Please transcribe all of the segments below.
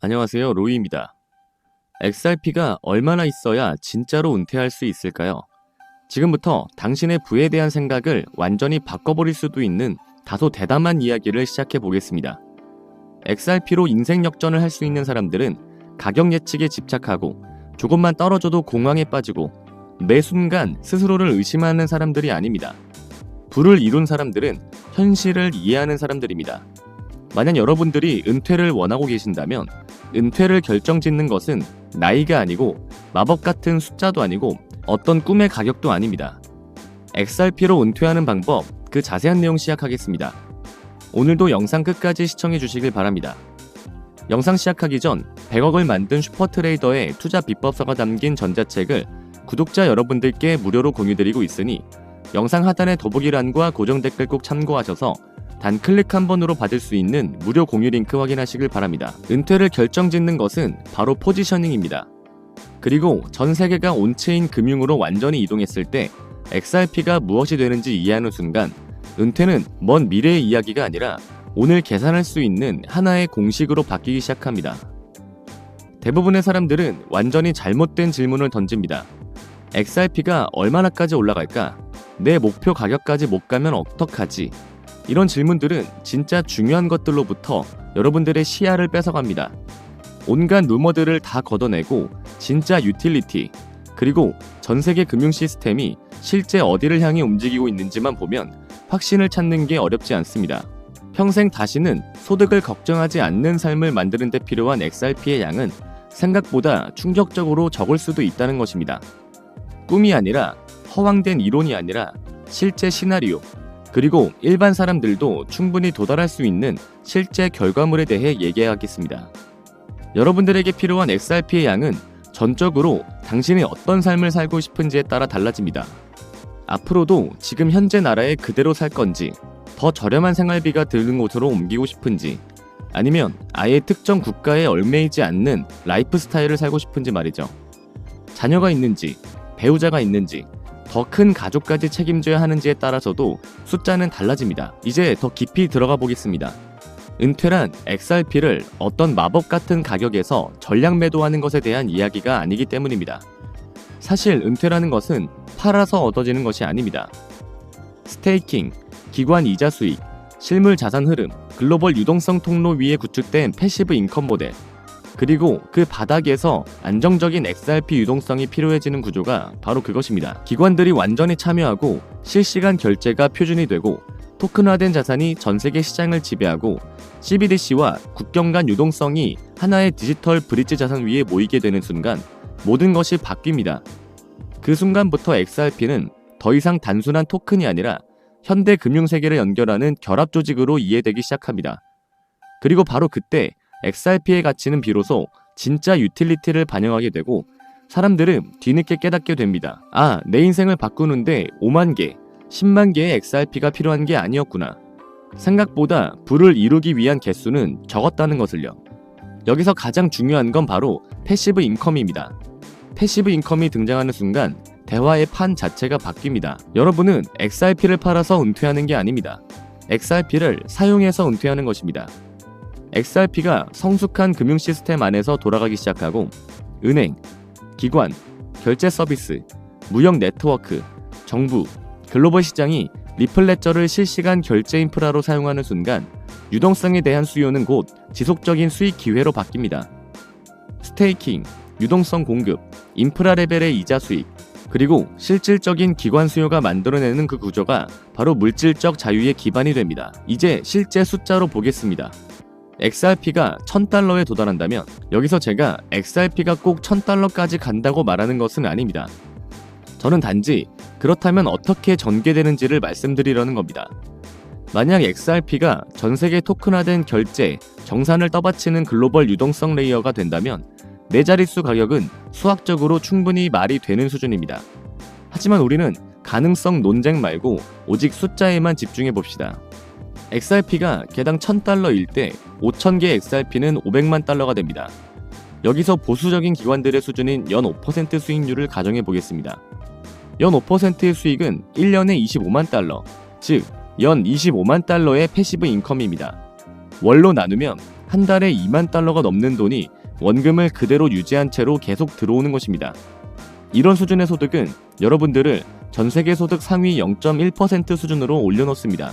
안녕하세요. 로이입니다. XRP가 얼마나 있어야 진짜로 은퇴할 수 있을까요? 지금부터 당신의 부에 대한 생각을 완전히 바꿔버릴 수도 있는 다소 대담한 이야기를 시작해 보겠습니다. XRP로 인생 역전을 할 수 있는 사람들은 가격 예측에 집착하고 조금만 떨어져도 공황에 빠지고 매 순간 스스로를 의심하는 사람들이 아닙니다. 부를 이룬 사람들은 현실을 이해하는 사람들입니다. 만약 여러분들이 은퇴를 원하고 계신다면 은퇴를 결정짓는 것은 나이가 아니고 마법 같은 숫자도 아니고 어떤 꿈의 가격도 아닙니다. XRP로 은퇴하는 방법, 그 자세한 내용 시작하겠습니다. 오늘도 영상 끝까지 시청해 주시길 바랍니다. 영상 시작하기 전 100억을 만든 슈퍼트레이더의 투자 비법서가 담긴 전자책을 구독자 여러분들께 무료로 공유드리고 있으니 영상 하단의 더보기란과 고정 댓글 꼭 참고하셔서 단 클릭 한 번으로 받을 수 있는 무료 공유 링크 확인하시길 바랍니다. 은퇴를 결정짓는 것은 바로 포지셔닝입니다. 그리고 전 세계가 온체인 금융으로 완전히 이동했을 때 XRP가 무엇이 되는지 이해하는 순간 은퇴는 먼 미래의 이야기가 아니라 오늘 계산할 수 있는 하나의 공식으로 바뀌기 시작합니다. 대부분의 사람들은 완전히 잘못된 질문을 던집니다. XRP가 얼마나까지 올라갈까? 내 목표 가격까지 못 가면 어떡하지? 이런 질문들은 진짜 중요한 것들로부터 여러분들의 시야를 뺏어갑니다. 온갖 루머들을 다 걷어내고 진짜 유틸리티, 그리고 전 세계 금융 시스템이 실제 어디를 향해 움직이고 있는지만 보면 확신을 찾는 게 어렵지 않습니다. 평생 다시는 소득을 걱정하지 않는 삶을 만드는 데 필요한 XRP의 양은 생각보다 충격적으로 적을 수도 있다는 것입니다. 꿈이 아니라 허황된 이론이 아니라 실제 시나리오, 그리고 일반 사람들도 충분히 도달할 수 있는 실제 결과물에 대해 얘기하겠습니다. 여러분들에게 필요한 XRP의 양은 전적으로 당신이 어떤 삶을 살고 싶은지에 따라 달라집니다. 앞으로도 지금 현재 나라에 그대로 살 건지, 더 저렴한 생활비가 드는 곳으로 옮기고 싶은지, 아니면 아예 특정 국가에 얽매이지 않는 라이프 스타일을 살고 싶은지 말이죠. 자녀가 있는지, 배우자가 있는지, 더 큰 가족까지 책임져야 하는지에 따라서도 숫자는 달라집니다. 이제 더 깊이 들어가 보겠습니다. 은퇴란 XRP를 어떤 마법 같은 가격에서 전량 매도하는 것에 대한 이야기가 아니기 때문입니다. 사실 은퇴라는 것은 팔아서 얻어지는 것이 아닙니다. 스테이킹, 기관 이자 수익, 실물 자산 흐름, 글로벌 유동성 통로 위에 구축된 패시브 인컴 모델, 그리고 그 바닥에서 안정적인 XRP 유동성이 필요해지는 구조가 바로 그것입니다. 기관들이 완전히 참여하고 실시간 결제가 표준이 되고 토큰화된 자산이 전 세계 시장을 지배하고 CBDC와 국경 간 유동성이 하나의 디지털 브릿지 자산 위에 모이게 되는 순간 모든 것이 바뀝니다. 그 순간부터 XRP는 더 이상 단순한 토큰이 아니라 현대 금융 세계를 연결하는 결합 조직으로 이해되기 시작합니다. 그리고 바로 그때 XRP의 가치는 비로소 진짜 유틸리티를 반영하게 되고 사람들은 뒤늦게 깨닫게 됩니다. 아, 내 인생을 바꾸는데 5만 개, 10만 개의 XRP가 필요한 게 아니었구나. 생각보다 부를 이루기 위한 개수는 적었다는 것을요. 여기서 가장 중요한 건 바로 패시브 인컴입니다. 패시브 인컴이 등장하는 순간 대화의 판 자체가 바뀝니다. 여러분은 XRP를 팔아서 은퇴하는 게 아닙니다. XRP를 사용해서 은퇴하는 것입니다. XRP가 성숙한 금융 시스템 안에서 돌아가기 시작하고 은행, 기관, 결제 서비스, 무역 네트워크, 정부, 글로벌 시장이 리플레저를 실시간 결제 인프라로 사용하는 순간 유동성에 대한 수요는 곧 지속적인 수익 기회로 바뀝니다. 스테이킹, 유동성 공급, 인프라 레벨의 이자 수익, 그리고 실질적인 기관 수요가 만들어내는 그 구조가 바로 물질적 자유의 기반이 됩니다. 이제 실제 숫자로 보겠습니다. XRP가 1000달러에 도달한다면 여기서 제가 XRP가 꼭 1000달러까지 간다고 말하는 것은 아닙니다. 저는 단지 그렇다면 어떻게 전개되는지를 말씀드리려는 겁니다. 만약 XRP가 전 세계 토큰화된 결제, 정산을 떠받치는 글로벌 유동성 레이어가 된다면 네 자릿수 가격은 수학적으로 충분히 말이 되는 수준입니다. 하지만 우리는 가능성 논쟁 말고 오직 숫자에만 집중해 봅시다. XRP가 개당 1000달러일 때 5000개 XRP는 500만 달러가 됩니다. 여기서 보수적인 기관들의 수준인 연 5% 수익률을 가정해 보겠습니다. 연 5%의 수익은 1년에 25만 달러, 즉, 연 25만 달러의 패시브 인컴입니다. 월로 나누면 한 달에 2만 달러가 넘는 돈이 원금을 그대로 유지한 채로 계속 들어오는 것입니다. 이런 수준의 소득은 여러분들을 전 세계 소득 상위 0.1% 수준으로 올려놓습니다.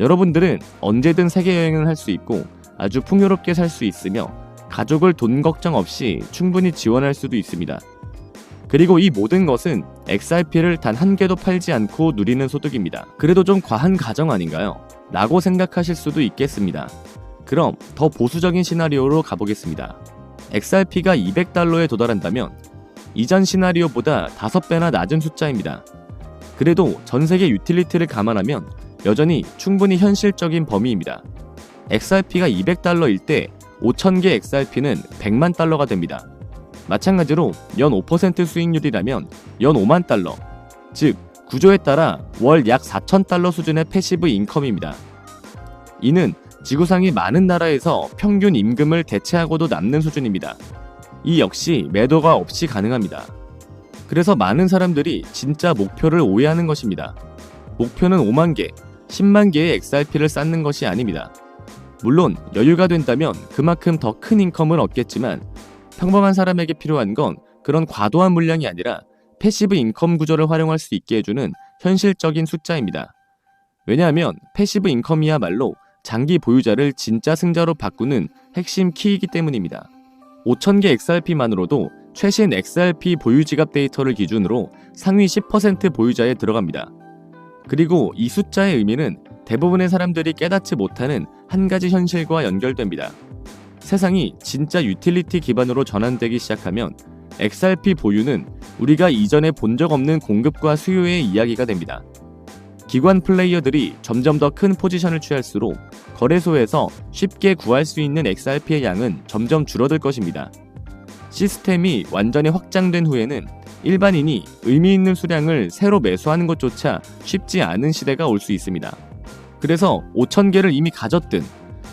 여러분들은 언제든 세계 여행을 할 수 있고 아주 풍요롭게 살 수 있으며 가족을 돈 걱정 없이 충분히 지원할 수도 있습니다. 그리고 이 모든 것은 XRP를 단 한 개도 팔지 않고 누리는 소득입니다. 그래도 좀 과한 가정 아닌가요? 라고 생각하실 수도 있겠습니다. 그럼 더 보수적인 시나리오로 가보겠습니다. XRP가 200달러에 도달한다면 이전 시나리오보다 5배나 낮은 숫자입니다. 그래도 전 세계 유틸리티를 감안하면 여전히 충분히 현실적인 범위입니다. XRP가 200달러일 때 5,000개 XRP는 100만 달러가 됩니다. 마찬가지로 연 5% 수익률이라면 연 5만 달러, 즉 구조에 따라 월 약 4천 달러 수준의 패시브 인컴입니다. 이는 지구상의 많은 나라에서 평균 임금을 대체하고도 남는 수준입니다. 이 역시 매도가 없이 가능합니다. 그래서 많은 사람들이 진짜 목표를 오해하는 것입니다. 목표는 5만 개, 10만 개의 XRP를 쌓는 것이 아닙니다. 물론 여유가 된다면 그만큼 더 큰 인컴을 얻겠지만 평범한 사람에게 필요한 건 그런 과도한 물량이 아니라 패시브 인컴 구조를 활용할 수 있게 해주는 현실적인 숫자입니다. 왜냐하면 패시브 인컴이야말로 장기 보유자를 진짜 승자로 바꾸는 핵심 키이기 때문입니다. 5,000개 XRP만으로도 최신 XRP 보유 지갑 데이터를 기준으로 상위 10% 보유자에 들어갑니다. 그리고 이 숫자의 의미는 대부분의 사람들이 깨닫지 못하는 한 가지 현실과 연결됩니다. 세상이 진짜 유틸리티 기반으로 전환되기 시작하면 XRP 보유는 우리가 이전에 본 적 없는 공급과 수요의 이야기가 됩니다. 기관 플레이어들이 점점 더 큰 포지션을 취할수록 거래소에서 쉽게 구할 수 있는 XRP의 양은 점점 줄어들 것입니다. 시스템이 완전히 확장된 후에는 일반인이 의미 있는 수량을 새로 매수하는 것조차 쉽지 않은 시대가 올 수 있습니다. 그래서 5,000개를 이미 가졌든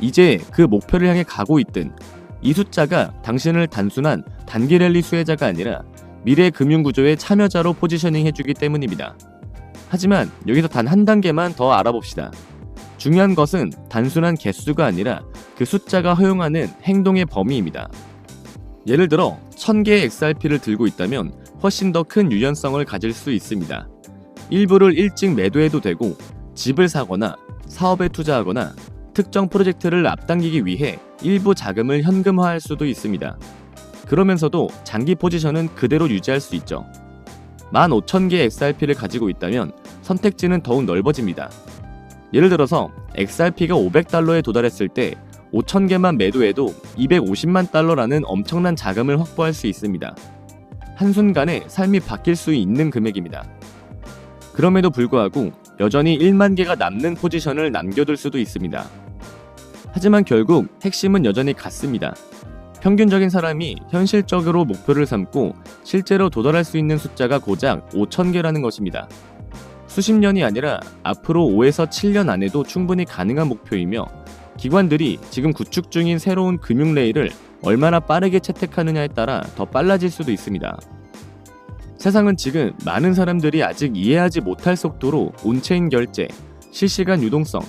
이제 그 목표를 향해 가고 있든 이 숫자가 당신을 단순한 단기 랠리 수혜자가 아니라 미래 금융 구조의 참여자로 포지셔닝 해주기 때문입니다. 하지만 여기서 단 한 단계만 더 알아봅시다. 중요한 것은 단순한 개수가 아니라 그 숫자가 허용하는 행동의 범위입니다. 예를 들어 1000개의 XRP를 들고 있다면 훨씬 더 큰 유연성을 가질 수 있습니다. 일부를 일찍 매도해도 되고 집을 사거나 사업에 투자하거나 특정 프로젝트를 앞당기기 위해 일부 자금을 현금화할 수도 있습니다. 그러면서도 장기 포지션은 그대로 유지할 수 있죠. 15,000개의 XRP를 가지고 있다면 선택지는 더욱 넓어집니다. 예를 들어서 XRP가 500달러에 도달했을 때 5,000개만 매도해도 250만 달러라는 엄청난 자금을 확보할 수 있습니다. 한순간에 삶이 바뀔 수 있는 금액입니다. 그럼에도 불구하고 여전히 1만 개가 남는 포지션을 남겨둘 수도 있습니다. 하지만 결국 핵심은 여전히 같습니다. 평균적인 사람이 현실적으로 목표를 삼고 실제로 도달할 수 있는 숫자가 고작 5,000개라는 것입니다. 수십 년이 아니라 앞으로 5에서 7년 안에도 충분히 가능한 목표이며 기관들이 지금 구축 중인 새로운 금융 레일을 얼마나 빠르게 채택하느냐에 따라 더 빨라질 수도 있습니다. 세상은 지금 많은 사람들이 아직 이해하지 못할 속도로 온체인 결제, 실시간 유동성,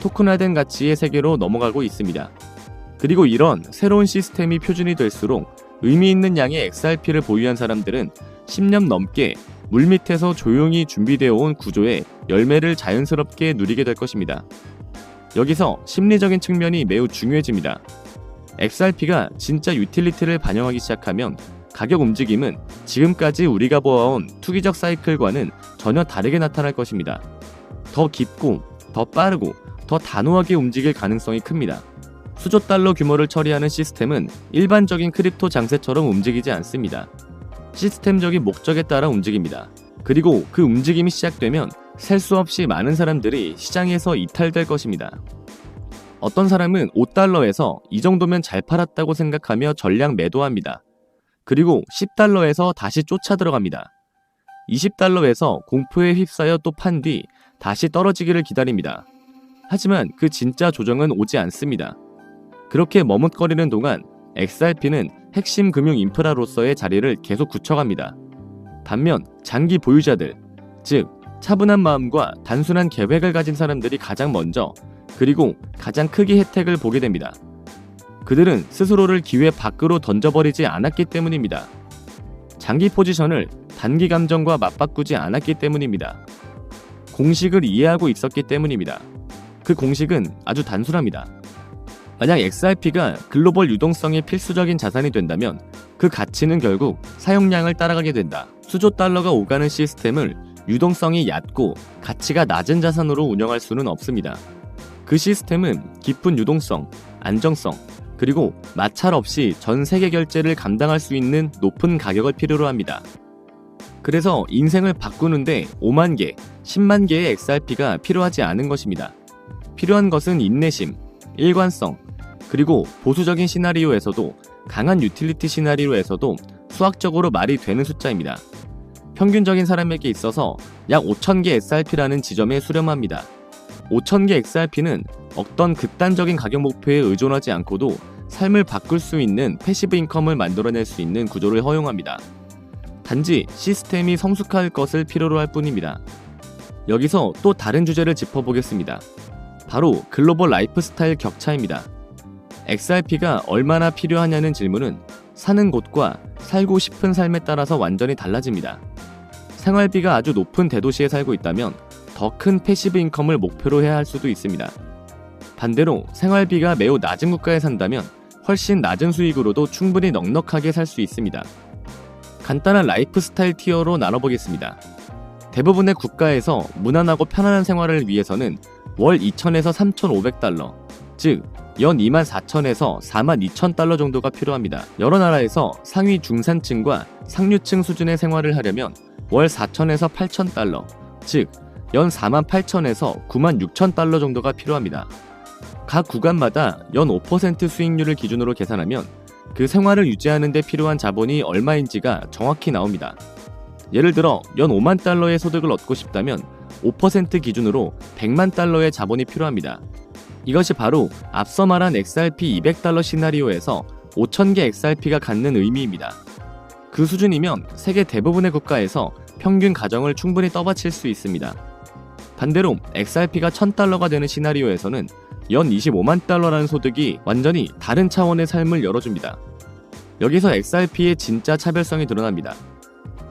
토큰화된 가치의 세계로 넘어가고 있습니다. 그리고 이런 새로운 시스템이 표준이 될수록 의미 있는 양의 XRP를 보유한 사람들은 10년 넘게 물밑에서 조용히 준비되어 온 구조의 열매를 자연스럽게 누리게 될 것입니다. 여기서 심리적인 측면이 매우 중요해집니다. XRP가 진짜 유틸리티를 반영하기 시작하면 가격 움직임은 지금까지 우리가 보아온 투기적 사이클과는 전혀 다르게 나타날 것입니다. 더 깊고, 더 빠르고, 더 단호하게 움직일 가능성이 큽니다. 수조 달러 규모를 처리하는 시스템은 일반적인 크립토 장세처럼 움직이지 않습니다. 시스템적인 목적에 따라 움직입니다. 그리고 그 움직임이 시작되면 셀 수 없이 많은 사람들이 시장에서 이탈될 것입니다. 어떤 사람은 5달러에서 이 정도면 잘 팔았다고 생각하며 전량 매도합니다. 그리고 10달러에서 다시 쫓아 들어갑니다. 20달러에서 공포에 휩싸여 또 판 뒤 다시 떨어지기를 기다립니다. 하지만 그 진짜 조정은 오지 않습니다. 그렇게 머뭇거리는 동안 XRP는 핵심 금융 인프라로서의 자리를 계속 굳혀갑니다. 반면 장기 보유자들, 즉 차분한 마음과 단순한 계획을 가진 사람들이 가장 먼저 그리고 가장 크게 혜택을 보게 됩니다. 그들은 스스로를 기회 밖으로 던져버리지 않았기 때문입니다. 장기 포지션을 단기 감정과 맞바꾸지 않았기 때문입니다. 공식을 이해하고 있었기 때문입니다. 그 공식은 아주 단순합니다. 만약 XRP가 글로벌 유동성의 필수적인 자산이 된다면 그 가치는 결국 사용량을 따라가게 된다. 수조 달러가 오가는 시스템을 유동성이 얕고 가치가 낮은 자산으로 운영할 수는 없습니다. 그 시스템은 깊은 유동성, 안정성, 그리고 마찰 없이 전 세계 결제를 감당할 수 있는 높은 가격을 필요로 합니다. 그래서 인생을 바꾸는데 5만 개, 10만 개의 XRP가 필요하지 않은 것입니다. 필요한 것은 인내심, 일관성, 그리고 보수적인 시나리오에서도 강한 유틸리티 시나리오에서도 수학적으로 말이 되는 숫자입니다. 평균적인 사람에게 있어서 약 5,000개 XRP라는 지점에 수렴합니다. 5,000개 XRP는 어떤 극단적인 가격 목표에 의존하지 않고도 삶을 바꿀 수 있는 패시브 인컴을 만들어낼 수 있는 구조를 허용합니다. 단지 시스템이 성숙할 것을 필요로 할 뿐입니다. 여기서 또 다른 주제를 짚어보겠습니다. 바로 글로벌 라이프 스타일 격차입니다. XRP가 얼마나 필요하냐는 질문은 사는 곳과 살고 싶은 삶에 따라서 완전히 달라집니다. 생활비가 아주 높은 대도시에 살고 있다면 더 큰 패시브 인컴을 목표로 해야 할 수도 있습니다. 반대로 생활비가 매우 낮은 국가에 산다면 훨씬 낮은 수익으로도 충분히 넉넉하게 살 수 있습니다. 간단한 라이프 스타일 티어로 나눠보겠습니다. 대부분의 국가에서 무난하고 편안한 생활을 위해서는 월 2,000에서 3,500달러, 즉, 연 24,000에서 42,000달러 정도가 필요합니다. 여러 나라에서 상위 중산층과 상류층 수준의 생활을 하려면 월 4,000에서 8,000달러, 즉, 연 48,000에서 96,000달러 정도가 필요합니다. 각 구간마다 연 5% 수익률을 기준으로 계산하면 그 생활을 유지하는 데 필요한 자본이 얼마인지가 정확히 나옵니다. 예를 들어 연 5만 달러의 소득을 얻고 싶다면 5% 기준으로 100만 달러의 자본이 필요합니다. 이것이 바로 앞서 말한 XRP 200달러 시나리오에서 5,000개 XRP가 갖는 의미입니다. 그 수준이면 세계 대부분의 국가에서 평균 가정을 충분히 떠받칠 수 있습니다. 반대로 XRP가 1000달러가 되는 시나리오에서는 연 25만 달러라는 소득이 완전히 다른 차원의 삶을 열어줍니다. 여기서 XRP의 진짜 차별성이 드러납니다.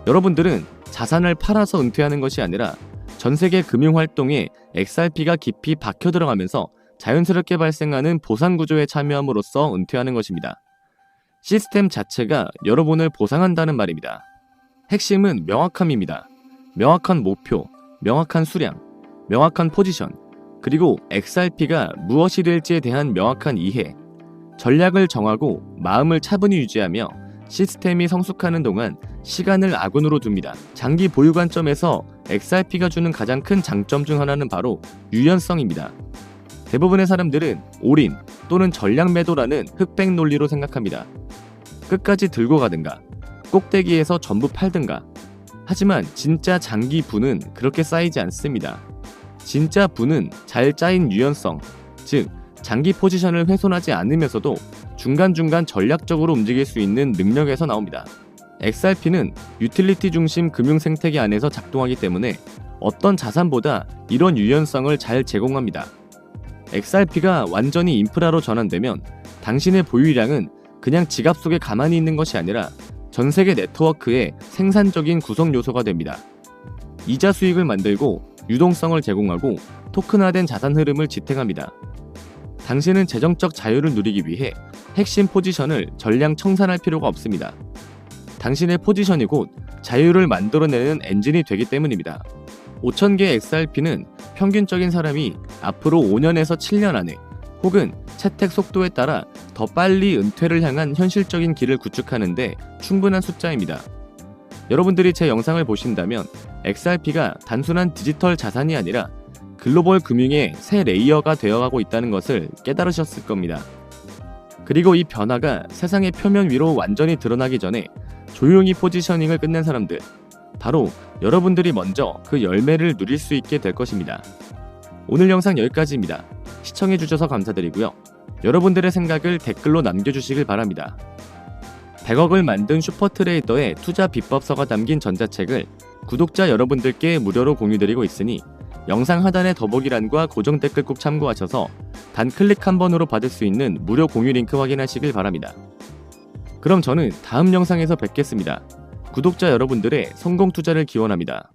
여러분들은 자산을 팔아서 은퇴하는 것이 아니라 전 세계 금융 활동에 XRP가 깊이 박혀 들어가면서 자연스럽게 발생하는 보상 구조에 참여함으로써 은퇴하는 것입니다. 시스템 자체가 여러분을 보상한다는 말입니다. 핵심은 명확함입니다. 명확한 목표, 명확한 수량, 명확한 포지션, 그리고 XRP가 무엇이 될지에 대한 명확한 이해, 전략을 정하고 마음을 차분히 유지하며 시스템이 성숙하는 동안 시간을 아군으로 둡니다. 장기 보유 관점에서 XRP가 주는 가장 큰 장점 중 하나는 바로 유연성입니다. 대부분의 사람들은 올인 또는 전략 매도라는 흑백 논리로 생각합니다. 끝까지 들고 가든가, 꼭대기에서 전부 팔든가. 하지만 진짜 장기 부는 그렇게 쌓이지 않습니다. 진짜 부는 잘 짜인 유연성, 즉 장기 포지션을 훼손하지 않으면서도 중간중간 전략적으로 움직일 수 있는 능력에서 나옵니다. XRP는 유틸리티 중심 금융 생태계 안에서 작동하기 때문에 어떤 자산보다 이런 유연성을 잘 제공합니다. XRP가 완전히 인프라로 전환되면 당신의 보유량은 그냥 지갑 속에 가만히 있는 것이 아니라 전 세계 네트워크의 생산적인 구성 요소가 됩니다. 이자 수익을 만들고 유동성을 제공하고 토큰화된 자산 흐름을 지탱합니다. 당신은 재정적 자유를 누리기 위해 핵심 포지션을 전량 청산할 필요가 없습니다. 당신의 포지션이 곧 자유를 만들어내는 엔진이 되기 때문입니다. 5,000개의 XRP는 평균적인 사람이 앞으로 5년에서 7년 안에 혹은 채택 속도에 따라 더 빨리 은퇴를 향한 현실적인 길을 구축하는데 충분한 숫자입니다. 여러분들이 제 영상을 보신다면 XRP가 단순한 디지털 자산이 아니라 글로벌 금융의 새 레이어가 되어가고 있다는 것을 깨달으셨을 겁니다. 그리고 이 변화가 세상의 표면 위로 완전히 드러나기 전에 조용히 포지셔닝을 끝낸 사람들, 바로 여러분들이 먼저 그 열매를 누릴 수 있게 될 것입니다. 오늘 영상 여기까지입니다. 시청해주셔서 감사드리고요. 여러분들의 생각을 댓글로 남겨주시길 바랍니다. 100억을 만든 슈퍼트레이더의 투자 비법서가 담긴 전자책을 구독자 여러분들께 무료로 공유드리고 있으니 영상 하단의 더보기란과 고정 댓글 꼭 참고하셔서 단 클릭 한 번으로 받을 수 있는 무료 공유 링크 확인하시길 바랍니다. 그럼 저는 다음 영상에서 뵙겠습니다. 구독자 여러분들의 성공 투자를 기원합니다.